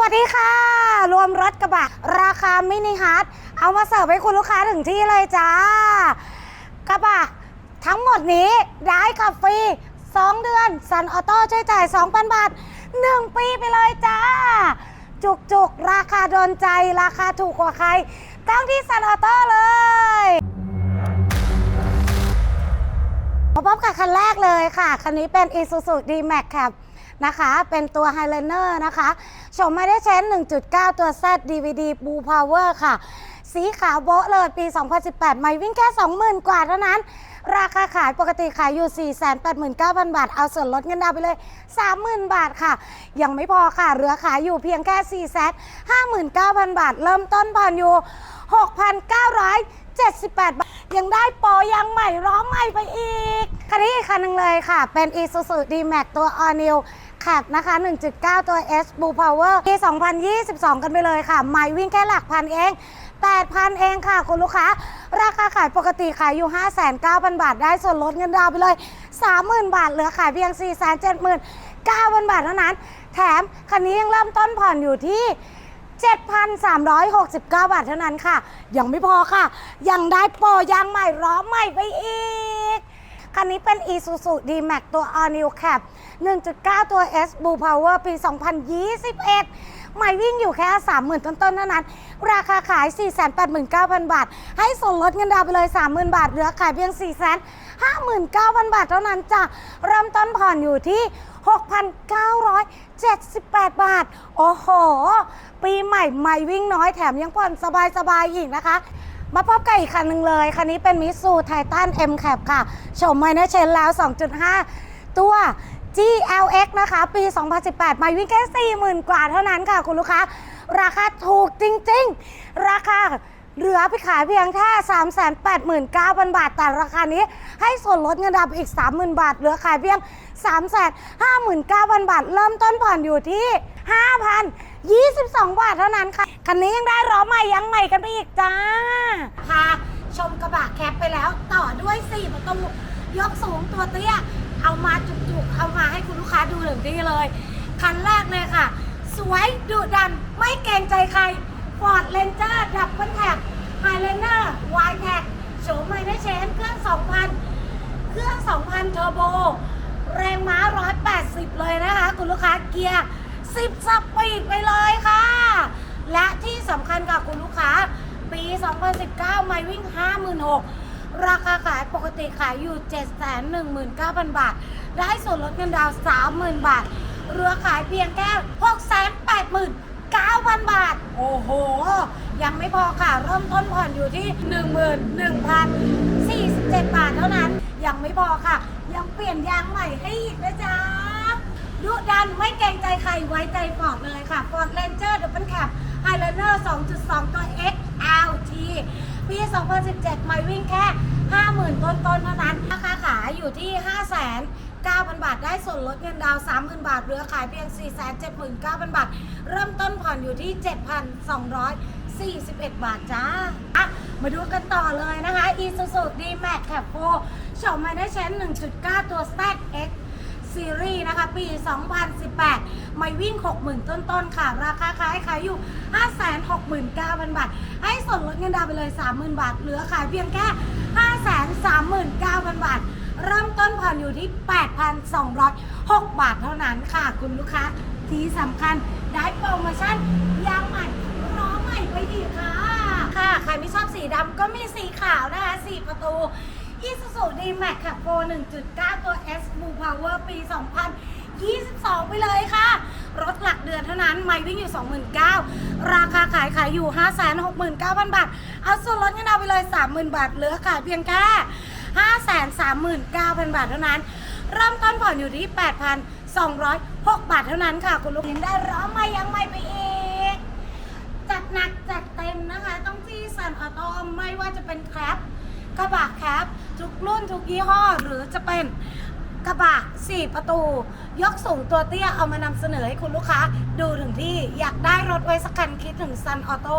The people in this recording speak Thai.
วัสดีค่ะ รวมรถกระบะ ราคามินิฮัทเอามาเสิร์ฟให้คุณลูกค้าถึงที่เลยจ้า กระบะ ทั้งหมดนี้ได้ขับฟรี 2 เดือนซันออโต้ช่วยจ่าย 2,000 บาท 1 ปีไปเลยจ้า จุกจุกราคาโดนใจ ราคาถูกกว่าใครต้องที่ซันออโต้เลยมาพบกับคันแรกเลยค่ะ คันนี้เป็น Isuzu D-Max ครับ นะคะ เป็นตัว Highlander นะคะชมไม่ได้เช้น1.9 ตัว Z DVD Blue Power ค่ะ สีขาวโบ๊ะเลยปี 2018 ไม่วิ่งแค่ 20,000 กว่าเท่านั้น ราคาขายปกติขายอยู่ 489,000 บาท เอาส่วนลดเงินดาวไปเลย 30,000 บาทค่ะ ยังไม่พอค่ะเหลือขายอยู่เพียงแค่ 459,000 บาท เริ่มต้นผ่อนอยู่ 6,978 บาท ยังได้ปรยังใหม่ร้อใหม่ไปอีก คันนี้อีกคันหนึ่งเลยค่ะ เป็น Isuzu D-Max ตัว All New ขับนะคะ 1.9 ตัว S Blue Power ปี 2022 กันไปเลยค่ะ ไม่วิ่งแค่หลักพันเอง 8,000 เองค่ะ คุณลูกค้า ราคาขายปกติขายอยู่ 5,900 บาท ได้ส่วนลดเงินดาวไปเลย 30,000 บาท เหลือขายเพียง 479,000 บาทเท่านั้น แถมคันนี้ยังเริ่มต้นผ่อนอยู่ที่7,369 บาทเท่านั้นค่ะ ยังไม่พอค่ะ ยังได้โปรยางใหม่ล้อใหม่ไปอีก คันนี้เป็น Isuzu D-Max ตัว All New Cap 1.9 ตัว S Blue Power ปี 2021 ใหม่วิ่งอยู่แค่ 30,000 ต้นๆเท่านั้น ราคาขาย 489,000 บาท ให้ส่วนลดเงินดาวไปเลย 30,000 บาท เหลือขายเพียง 459,000 บาทเท่านั้นจ้ะเริ่มต้นผ่อนอยู่ที่ 6,978 บาท โอ้โห ปีใหม่ใหม่วิ่งน้อยแถมยังผ่อนสบายๆอีกนะคะ มาพบกับอีกคันหนึ่งเลย คันนี้เป็นมิสูไททัน M Cap ค่ะชมไมเนเชนแล้ว 2.5 ตัว GLX นะคะ ปี 2018ม่วิ่งแค่ 40,000 กว่าเท่านั้นค่ะ คุณลูกค้า ราคาถูกจริง ๆ ราคาเหลือไปขายเพียงแค่389,000 บาท แต่ราคานี้ให้ส่วนลดเงินดาวน์อีก 30,000 บาท เหลือขายเพียง 359,000 บาท เริ่มต้นผ่อนอยู่ที่ 5,000 22 บาทเท่านั้นค่ะ คันนี้ยังได้ล้อใหม่ยังใหม่กันไปอีกจ้า พาชมกระบะแคปไปแล้วต่อด้วย4ประตูยกสูงตัวเตี้ย เอามาจุกๆ เอามาให้คุณลูกค้าดูถึงที่เลย คันแรกเลยค่ะ สวยดุดันไม่เกรงใจใคร Ford Ranger ดับเบิลแท็บ Highlander Y t a g โฉมไม่ได้เชนเครื่อง 2,000 เครื่อง 2,000 เทอร์โบ แรงม้า 180 เลยนะคะ คุณลูกค้าเกียร์ 10สปีดไปเลยค่ะ และที่สำคัญค่ะคุณลูกค้า ปี 2019 ไม่วิ่ง 56,000 ราคาขายปกติขายอยู่ 719,000 บาท ได้ส่วนลดเงินดาว 30,000 บาท เรือขายเพียงแค่689,000 บาท โอ้โห ยังไม่พอค่ะ เริ่มต้นผ่อนอยู่ที่ 11,047 บาทเท่านั้น ยังไม่พอค่ะ ยังเปลี่ยนยางใหม่ให้อีกนะจ๊ะ ดุดันไม่เกรงใจใครไว้ใจฟอร์ดเลยค่ะ Ford Ranger Double Cab Highlander 2.2 ตัว XLT ปี 2017 ไม่วิ่งแค่ 50,000 ต้นๆเท่านั้น ราคาขายอยู่ที่5,900 บาท ได้ส่วนลดเงินดาว 30,000 บาทเหลือขายเพียง 479,000 บาท เริ่มต้นผ่อนอยู่ที่ 7,241 บาทจ้าอะมาดูกันต่อเลยนะคะ Isuzu D-Max Cab 4ชมมาได้เชน1.9 ตัว ZX ซีรีส์นะคะ ปี 2018 ไม่วิ่ง 60,000 ต้นๆ ค่ะ ราคาขายขายอยู่ 569,000 บาท ให้ส่วนลดเงินดาวน์ไปเลย 30,000 บาท เหลือขายเพียงแค่ 539,000 บาท เริ่มต้นผ่อนอยู่ที่ 8,206 บาทเท่านั้นค่ะ คุณลูกค้าที่สำคัญได้โปรโมชั่นยางใหม่ล้อใหม่ไปอีค่ะ ค่ะ ใครไม่ชอบสีดำก็มีสีขาวนะคะ4ประตู Isuzu D-Max ค่ะโปร 1.9 ตัว S Blue Power ปี 2022 ไปเลยค่ะ รถหลักเดือนเท่านั้น ไม่วิ่งอยู่ 29,000 ราคาขายขายอยู่ 569,000 บาท เอาส่วนลดเงินเอาไปเลย 30,000 บาท เหลือขายเพียงแค่ 539,000 บาทเท่านั้น เริ่มต้นผ่อนอยู่ที่ 8,206 บาทเท่านั้นค่ะ คุณลูกยังได้ร้อไม่ยังไม่ไปอีก จัดหนักจัดเต็มนะคะ ต้องที่สันออโต้ไม่ว่าจะเป็นแคปกระบะแคปทุก รุ่นทุกยี่ห้อ หรือจะเป็นกระบะ4ประตู ยกสูงตัวเตี้ยเอามานำเสนอให้คุณลูกค้า ดูถึงที่อยากได้รถไว้สักคันคิดถึงซันออโต้